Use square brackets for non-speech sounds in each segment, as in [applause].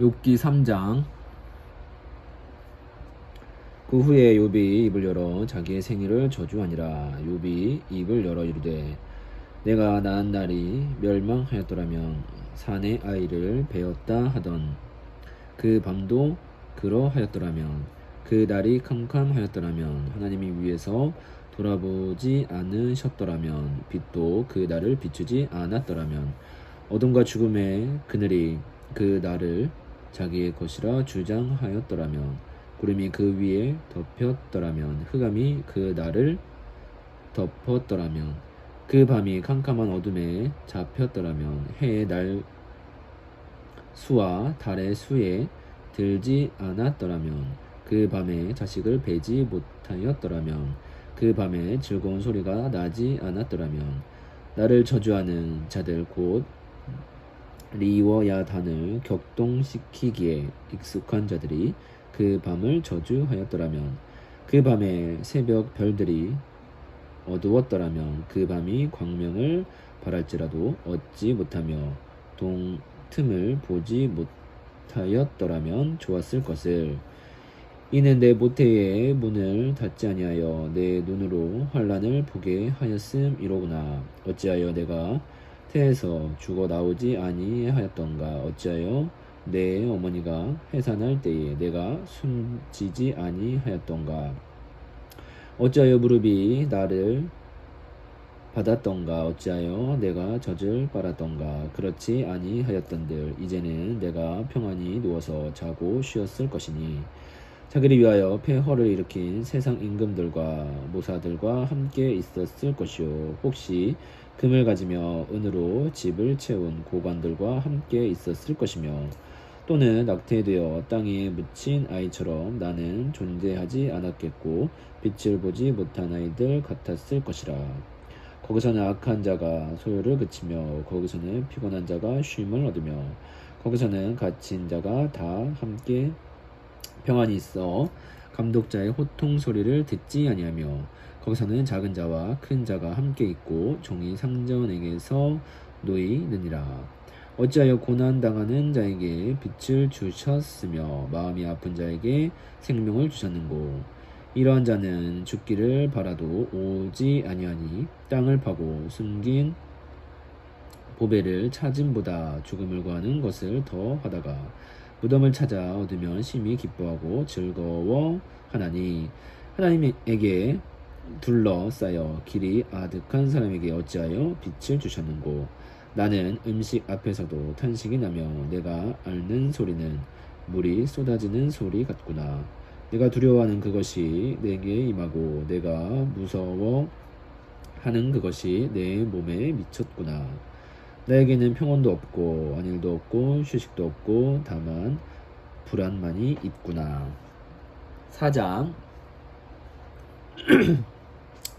욥기 3장. 그 후에 욥이 입을 열어 자기의 생일을 저주하니라. 욥이 입을 열어 이르되 내가 낳은 날이 멸망하였더라면 산의 아이를 베었다 하던 그 밤도 그러하였더라면 그 날이 캄캄하였더라면 하나님이 위에서 돌아보지 않으셨더라면 빛도 그 날을 비추지 않았더라면 어둠과 죽음의 그늘이 그 날을 자기의 것이라 주장하였더라면 구름이 그 위에 덮였더라면 흑암이 그 날을 덮었더라면 그 밤이 캄캄한 어둠에 잡혔더라면 해의 날 수와 달의 수에 들지 않았더라면 그 밤에 자식을 베지 못하였더라면 그 밤에 즐거운 소리가 나지 않았더라면 나를 저주하는 자들 곧 리워야단을 격동시키기에 익숙한 자들이 그 밤을 저주하였더라면 그 밤에 새벽 별들이 어두웠더라면 그 밤이 광명을 바랄지라도 얻지 못하며 동 틈을 보지 못하였더라면 좋았을 것을. 이는 내 모태의 문을 닫지 아니하여 내 눈으로 환란을 보게 하였음이로구나. 어찌하여 내가 태에서 죽어 나오지 아니하였던가 어찌하여 내 어머니가 해산할 때에 내가 숨지지 아니하였던가? 어찌하여 무릎이 나를 받았던가? 어찌하여 내가 젖을 빨았던가? 그렇지 아니하였던들 이제는 내가 평안히 누워서 자고 쉬었을 것이니. 자기를 위하여 폐허를 일으킨 세상 임금들과 모사들과 함께 있었을 것이요. 혹시 금을 가지며 은으로 집을 채운 고관들과 함께 있었을 것이며 또는 낙태되어 땅에 묻힌 아이처럼 나는 존재하지 않았겠고 빛을 보지 못한 아이들 같았을 것이라. 거기서는 악한 자가 소요를 그치며 거기서는 피곤한 자가 쉼을 얻으며 거기서는 갇힌 자가 다 함께 평안히 있어 감독자의 호통 소리를 듣지 아니하며 거기서는 작은 자와 큰 자가 함께 있고 종이 상전에게서 놓이느니라. 어찌하여 고난 당하는 자에게 빛을 주셨으며 마음이 아픈 자에게 생명을 주셨는고? 이러한 자는 죽기를 바라도 오지 아니하니 땅을 파고 숨긴 보배를 찾음보다 죽음을 구하는 것을 더 하다가 무덤을 찾아 얻으면 심히 기뻐하고 즐거워 하나니 하나님에게 둘러싸여 길이 아득한 사람에게 어찌하여 빛을 주셨는고? 나는 음식 앞에서도 탄식이 나며 내가 앓는 소리는 물이 쏟아지는 소리 같구나. 내가 두려워하는 그것이 내게 임하고 내가 무서워 하는 그것이 내 몸에 미쳤구나. 나에게는 평온도 없고 안일도 없고 휴식도 없고 다만 불안만이 있구나. 4장 [clears throat]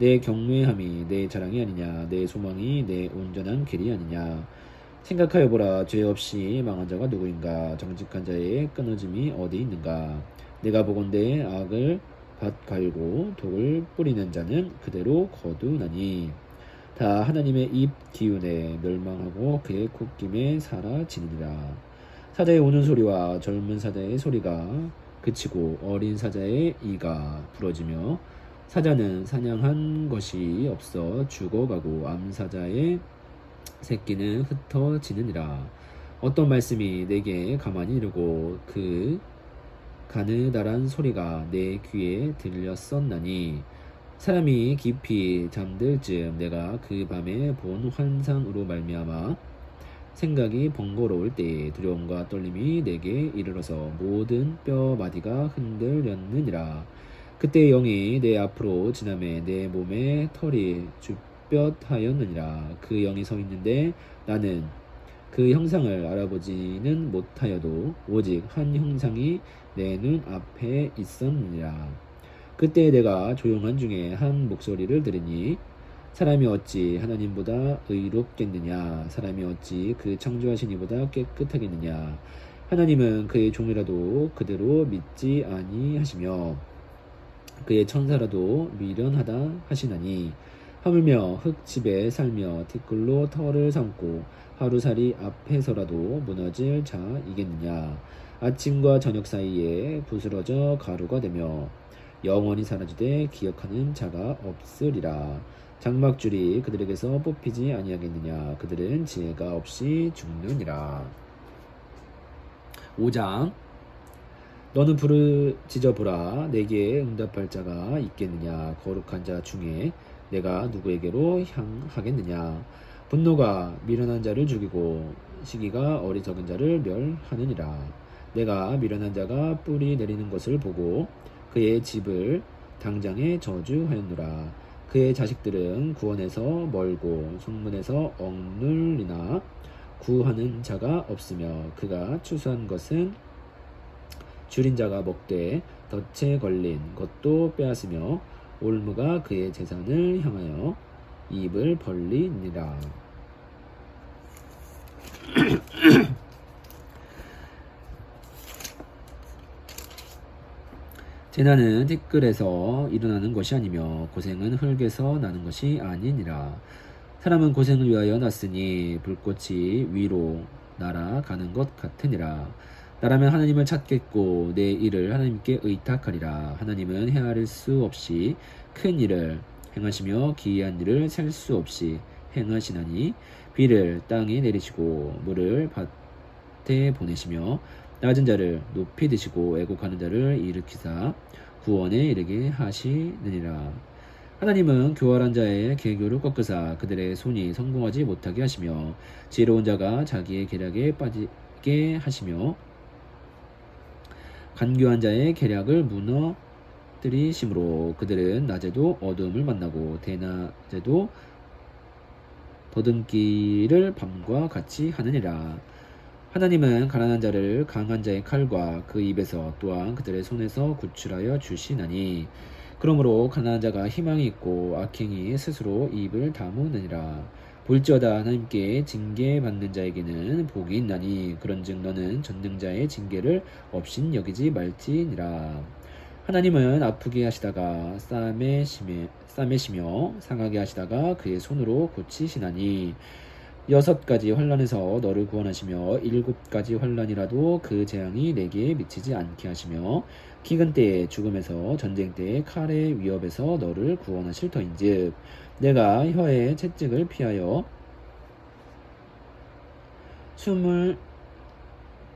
내 경외함이 내 자랑이 아니냐 내 소망이 내 온전한 길이 아니냐. 생각하여 보라 죄 없이 망한 자가 누구인가? 정직한 자의 끊어짐이 어디 있는가? 내가 보건대 악을 밭 갈고 독을 뿌리는 자는 그대로 거두나니. 다 하나님의 입 기운에 멸망하고 그의 콧김에 사라지느니라. 사자의 우는 소리와 젊은 사자의 소리가 그치고 어린 사자의 이가 부러지며 사자는 사냥한 것이 없어 죽어가고 암사자의 새끼는 흩어지느니라. 어떤 말씀이 내게 가만히 이르고 그 가느다란 소리가 내 귀에 들렸었나니 사람이 깊이 잠들 즈음 내가 그 밤에 본 환상으로 말미암아 생각이 번거로울 때에 두려움과 떨림이 내게 이르러서 모든 뼈 마디가 흔들렸느니라 그때 영이 내 앞으로 지나매 내 몸에 털이 쭈뼛하였느니라. 그 영이 서 있는데 나는 그 형상을 알아보지는 못하여도 오직 한 형상이 내 눈 앞에 있었느니라. 그때 내가 조용한 중에 한 목소리를 들으니 사람이 어찌 하나님보다 의롭겠느냐? 사람이 어찌 그 창조하신 이보다 깨끗하겠느냐? 하나님은 그의 종이라도 그대로 믿지 아니하시며 그의 천사라도 미련하다 하시나니 하물며 흙집에 살며 티끌로 털을 삼고 하루살이 앞에서라도 무너질 자이겠느냐. 아침과 저녁 사이에 부스러져 가루가 되며 영원히 사라지되 기억하는 자가 없으리라. 장막줄이 그들에게서 뽑히지 아니하겠느냐. 그들은 지혜가 없이 죽느니라. 5장 너는 부르짖어 보라. 내게 응답할 자가 있겠느냐? 거룩한 자 중에 내가 누구에게로 향하겠느냐? 분노가 미련한 자를 죽이고 시기가 어리석은 자를 멸하느니라. 내가 미련한 자가 뿌리 내리는 것을 보고 그의 집을 당장에 저주하였노라. 그의 자식들은 구원에서 멀고 성문에서 억눌리나 구하는 자가 없으며 그가 추수한 것은 줄인 자가 먹되 덫에 걸린 것도 빼앗으며 올무가 그의 재산을 향하여 입을 벌리니라. [clears throat] 재난은 티끌에서 일어나는 것이 아니며 고생은 흙에서 나는 것이 아니니라. 사람은 고생을 위하여 났으니 불꽃이 위로 날아가는 것 같으니라. 나라면 하나님을 찾겠고 내 일을 하나님께 의탁하리라. 하나님은 헤아릴 수 없이 큰 일을 행하시며 기이한 일을 셀 수 없이 행하시나니 비를 땅에 내리시고 물을 밭에 보내시며 낮은 자를 높이 드시고 애곡하는 자를 일으키사 구원에 이르게 하시느니라. 하나님은 교활한 자의 계교를 꺾으사 그들의 손이 성공하지 못하게 하시며 지혜로운 자가 자기의 계략에 빠지게 하시며 간교한 자의 계략을 무너뜨리심으로 그들은 낮에도 어두움을 만나고 대낮에도 더듬기를 밤과 같이 하느니라. 하나님은 가난한 자를 강한 자의 칼과 그 입에서 또한 그들의 손에서 구출하여 주시나니 그러므로 가난한 자가 희망이 있고 악행이 스스로 입을 다무느니라 볼지어다 하나님께 징계받는 자에게는 복이 있나니 그런즉 너는 전능자의 징계를 없인 여기지 말지니라. 하나님은 아프게 하시다가 싸매시며, 싸매시며 상하게 하시다가 그의 손으로 고치시나니 여섯 가지 환란에서 너를 구원하시며 일곱 가지 환란이라도 그 재앙이 내게 미치지 않게 하시며 기근 때에 죽음에서 전쟁 때에 칼의 위협에서 너를 구원하실 터인즉 내가 혀의 채찍을 피하여 숨을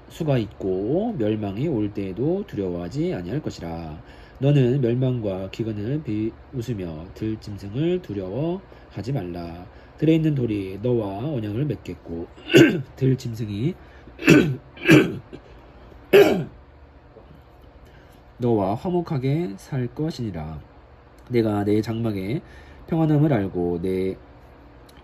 수가 있고 멸망이 올 때에도 두려워하지 아니할 것이라. 너는 멸망과 기근을 비웃으며 들짐승을 두려워하지 말라. 들에 있는 돌이 너와 언약을 맺겠고 [clears throat] 들 짐승이 [clears throat] 너와 화목하게 살 것이니라. 내가 내 장막에 평안함을 알고 내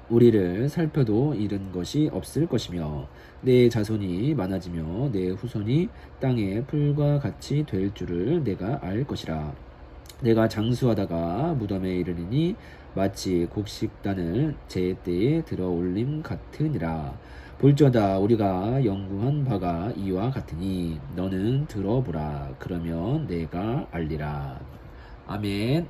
우리를 살펴도 잃은 것이 없을 것이며 내 자손이 많아지며 내 후손이 땅의 풀과 같이 될 줄을 내가 알 것이라 내가 장수하다가 무덤에 이르리니 마치 곡식단을 제 때에 들어 올림 같으니라. 볼지어다 우리가 연구한 바가 이와 같으니 너는 들어보라. 그러면 내가 알리라. 아멘.